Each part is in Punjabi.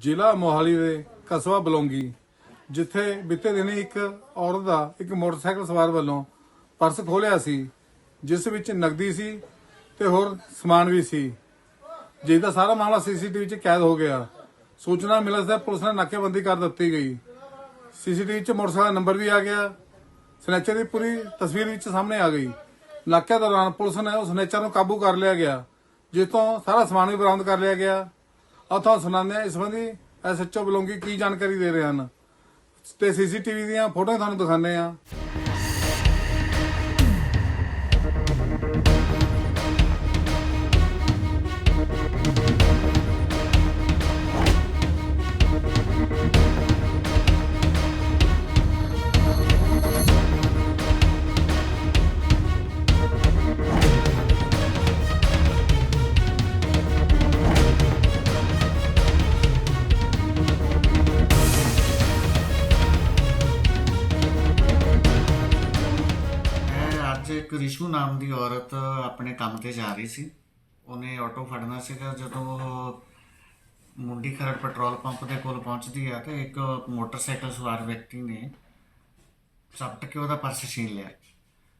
ਜ਼ਿਲ੍ਹਾ ਮੋਹਾਲੀ ਦੇ ਕਸਬਾ ਬਲੌਂਗੀ, ਜਿੱਥੇ ਬੀਤੇ ਦਿਨੀ ਇੱਕ ਔਰਤ ਦਾ ਇੱਕ ਮੋਟਰਸਾਈਕਲ ਸਵਾਰ ਵੱਲੋਂ ਪਰਸ ਖੋਲਿਆ ਸੀ, ਜਿਸ ਵਿੱਚ ਨਕਦੀ ਸੀ ਤੇ ਹੋਰ ਸਮਾਨ ਵੀ ਸੀ। ਜਿਸ ਦਾ ਸਾਰਾ ਮਾਮਲਾ ਸੀਸੀਟੀਵੀ 'ਚ ਕੈਦ ਹੋ ਗਿਆ। ਸੂਚਨਾ ਮਿਲਣ ਤੇ ਪੁਲਿਸ ਨੇ ਨਾਕੇਬੰਦੀ ਕਰ ਦਿੱਤੀ ਗਈ। ਸੀਸੀਟੀਵੀ 'ਚ ਮੋਟਰਸਾਈਕਲ ਨੰਬਰ ਵੀ ਆ ਗਿਆ। ਸਨੈਚਰ ਦੀ ਪੂਰੀ ਤਸਵੀਰ ਵਿੱਚ ਸਾਹਮਣੇ ਆ ਗਈ। ਨਾਕੇ ਦੌਰਾਨ ਪੁਲਿਸ ਨੇ ਉਸ ਸਨੈਚਰ ਨੂੰ ਕਾਬੂ ਕਰ ਲਿਆ ਗਿਆ ਜਿਸ ਤੋਂ ਸਾਰਾ ਸਮਾਨ ਵੀ ਬਰਾਮਦ ਕਰ ਲਿਆ ਗਿਆ। ਆਹ ਤੁਹਾਨੂੰ ਸੁਣਾਉਂਦੇ ਹਾਂ ਇਸ ਸੰਬੰਧੀ ਐਸਐਚਓ ਬਲੌਂਗੀ ਕੀ ਜਾਣਕਾਰੀ ਦੇ ਰਹੇ ਹਨ। ਤੇ ਸੀਸੀਟੀਵੀ ਦੀਆਂ ਫੋਟੋਆਂ ਤੁਹਾਨੂੰ ਦਿਖਾਉਂਦੇ ਆ ਇੱਕ ਰਿਸ਼ੂ ਨਾਮ ਦੀ ਔਰਤ ਆਪਣੇ ਕੰਮ ਤੇ ਜਾ ਰਹੀ ਸੀ। ਉਹਨੇ ਆਟੋ ਫੜਨਾ ਸੀਗਾ ਜਦੋਂ ਉਹ ਮੁੰਡੀ ਖਰੜ ਪੈਟਰੋਲ ਪੰਪ ਦੇ ਕੋਲ ਪਹੁੰਚਦੀ ਆ ਤੇ ਇੱਕ ਮੋਟਰਸਾਈਕਲ ਸਵਾਰ ਵਿਅਕਤੀ ਨੇ ਚੱਟ ਕੇ ਉਹਦਾ ਪਰਸ ਛੀਨ ਲਿਆ,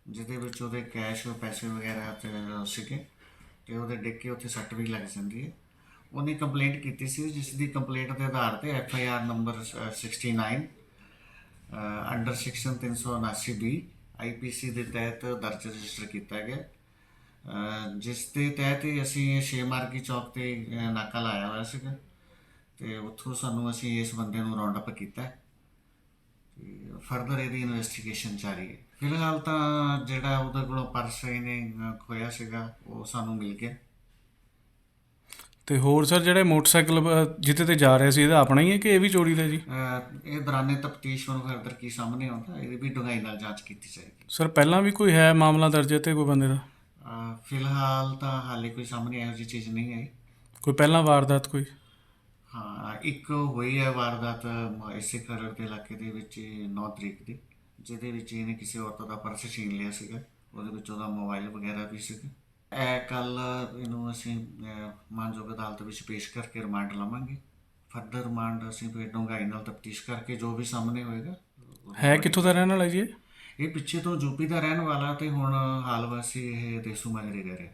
ਜਿਹਦੇ ਵਿੱਚ ਉਹਦੇ ਕੈਸ਼, ਪੈਸੇ ਵਗੈਰਾ ਤੇ ਸੀਗੇ ਤੇ ਉਹਦੇ ਡਿੱਗ ਉੱਥੇ ਸੱਟ ਵੀ ਲੱਗ ਜਾਂਦੀ ਹੈ। ਉਹਨੇ ਕੰਪਲੇਂਟ ਕੀਤੀ ਸੀ, ਜਿਸ ਦੀ ਕੰਪਲੇਂਟ ਦੇ ਆਧਾਰ ਤੇ F I R number 69 under section 379 B IPC ਦੇ ਤਹਿਤ ਦਰਜ ਰਜਿਸਟਰ ਕੀਤਾ ਗਿਆ। ਜਿਸ ਦੇ ਤਹਿਤ ਹੀ ਅਸੀਂ ਛੇ ਮਾਰਗੀ ਚੌਕ ਤੇ ਨਾਕਾ ਲਾਇਆ ਹੋਇਆ ਸੀਗਾ। ਤੇ ਉੱਥੋਂ ਸਾਨੂੰ ਅਸੀਂ ਇਸ ਬੰਦੇ ਨੂੰ ਰਾਉਂਡ ਅਪ ਕੀਤਾ। ਤੇ ਫਰਦਰ ਇਹਦੀ ਇਨਵੈਸਟੀਗੇਸ਼ਨ ਜਾਰੀ ਹੈ। ਫਿਲਹਾਲ ਤਾਂ ਜਿਹੜਾ ਉਹਦੇ ਕੋਲੋਂ ਪਰਸ ਇਹਨੇ ਖੋਇਆ ਸੀਗਾ, ਉਹ ਸਾਨੂੰ ਮਿਲ ਗਿਆ। ਤੇ ਹੋਰ ਸਰ ਜਿਹੜੇ ਮੋਟਰਸਾਈਕਲ ਜਿਹਦੇ ਤੇ ਜਾ ਰਿਹਾ ਸੀ ਇਹਦਾ ਆਪਣਾ ਹੀ ਹੈ ਕਿ ਇਹ ਵੀ ਚੋਰੀ ਦਾ ਜੀ? ਇਹ ਦੌਰਾਨੇ ਤਫਤੀਸ਼ ਨੂੰ ਫਰਦਰ ਕੀ ਸਾਹਮਣੇ ਆਉਂਦਾ ਇਹਦੀ ਵੀ ਡੂੰਘਾਈ ਨਾਲ ਜਾਂਚ ਕੀਤੀ ਜਾਏਗੀ। ਸਰ ਪਹਿਲਾਂ ਵੀ ਕੋਈ ਹੈ ਮਾਮਲਾ ਦਰਜ ਤੇ ਕੋਈ ਬੰਦੇ ਦਾ? ਫਿਲਹਾਲ ਤਾਂ ਹਾਲੇ ਕੋਈ ਸਾਹਮਣੇ ਇਹੋ ਜਿਹੀ ਚੀਜ਼ ਨਹੀਂ ਆਈ। ਕੋਈ ਪਹਿਲਾਂ ਵਾਰਦਾਤ ਕੋਈ? ਹਾਂ ਇੱਕ ਹੋਈ ਹੈ ਵਾਰਦਾਤ ਇਸੇ ਖਰੜ ਦੇ ਇਲਾਕੇ ਦੇ ਵਿੱਚ 9 ਤਰੀਕ ਦੀ ਜਿਹਦੇ ਵਿੱਚ ਇਹਨੇ ਕਿਸੇ ਔਰਤ ਦਾ ਪਰਸ ਛੀਨ ਲਿਆ ਸੀਗਾ ਉਹਦੇ ਵਿੱਚ ਉਹਦਾ ਮੋਬਾਈਲ ਵਗੈਰਾ ਵੀ ਸੀਗਾ। ਇਹ ਕੱਲ ਇਹਨੂੰ ਅਸੀਂ ਮਾਨਯੋਗ ਅਦਾਲਤ ਵਿੱਚ ਪੇਸ਼ ਕਰਕੇ ਰਿਮਾਂਡ ਲਵਾਂਗੇ। ਫਰਦਰ ਰਿਮਾਂਡ ਅਸੀਂ ਫਿਰ ਡੂੰਘਾਈ ਨਾਲ ਤਫਤੀਸ਼ ਕਰਕੇ ਜੋ ਵੀ ਸਾਹਮਣੇ ਹੋਏਗਾ ਹੈ ਕਿੱਥੋਂ ਦਾ ਰਹਿਣ ਵਾਲਾ ਜੀ ਇਹ? ਪਿੱਛੇ ਤੋਂ ਯੂਪੀ ਦਾ ਰਹਿਣ ਵਾਲਾ ਤੇ ਹੁਣ ਹਾਲ ਵਾਸੀ ਇਹ ਦੇਸੂ ਮਾਜਰੇ ਰਹਿ ਰਿਹਾ